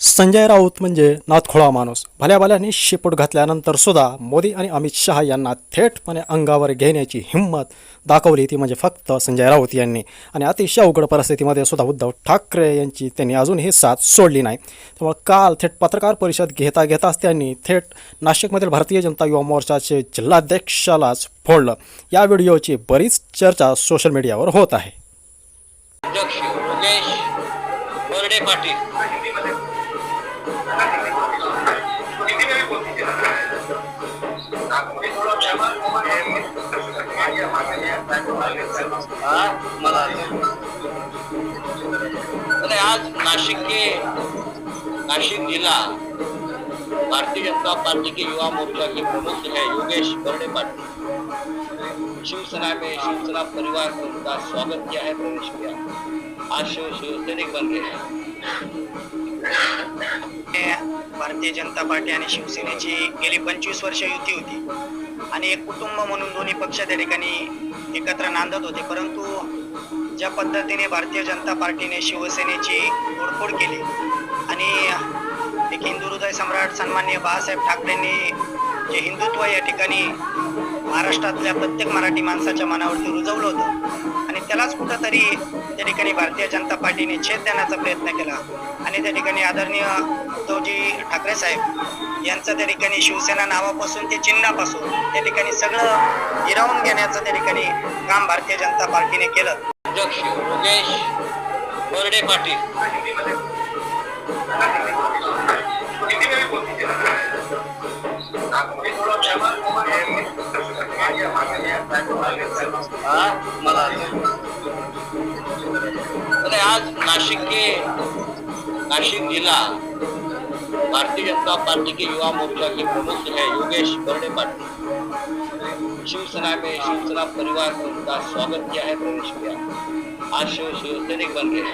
संजय राऊत म्हणजे नातखोळा माणूस. भल्या भल्याने शेपूट घातल्यानंतर सुद्धा मोदी आणि अमित शहा यांना थेटपणे अंगावर घेण्याची हिंमत दाखवली ती म्हणजे फक्त संजय राऊत यांनी. आणि अतिशय अवघड परिस्थितीमध्ये सुद्धा उद्धव ठाकरे यांची त्यांनी अजूनही साथ सोडली नाही. त्यामुळे काल थेट पत्रकार परिषद घेता घेताच त्यांनी थेट नाशिकमधील भारतीय जनता युवा मोर्चाचे जिल्हाध्यक्षालाच फोडलं. या व्हिडिओची बरीच चर्चा सोशल मीडियावर होत आहे. आज नासिक के नासिक जिला भारतीय जनता पार्टी के युवा मोर्चा के प्रमुख है योगेश बर्डे पाटिल शिवसेना में शिवसेना परिवार ने उनका स्वागत किया है प्रवेश किया आज शिव शिवसैनिक बन गए हे भारतीय जनता पार्टी आणि शिवसेनेची गेली पंचवीस वर्ष युती होती. आणि एक कुटुंब म्हणून दोन्ही पक्ष त्या ठिकाणी एकत्र नांदत होते. परंतु ज्या पद्धतीने भारतीय जनता पार्टीने शिवसेनेची तोडफोड केली आणि एक हिंदू हृदय सम्राट सन्मान्य बाळासाहेब ठाकरेंनी जे हिंदुत्व या ठिकाणी महाराष्ट्रातल्या प्रत्येक मराठी माणसाच्या मनावरती रुजवलं होतं. आणि त्यालाच कुठंतरी त्या ठिकाणी भारतीय जनता पार्टीने छेद देण्याचा प्रयत्न केला. आणि त्या ठिकाणी आदरणीय उद्धवजी ठाकरे साहेब यांचं त्या ठिकाणी शिवसेना नावापासून ते चिन्हापासून त्या ठिकाणी सगळं हिरावून घेण्याचं त्या ठिकाणी काम भारतीय जनता पार्टीने केलं. अध्यक्ष योगेश बर्डे पाटील. अरे आज नासिक के नासिक जिला भारतीय जनता पार्टी के युवा मोर्चा के प्रमुख है योगेश बर्डे पाटिल शिवसेना में शिवसेना परिवार ने उनका स्वागत किया है, प्रवेश किया। आज शिव शिवसैनिक बन गए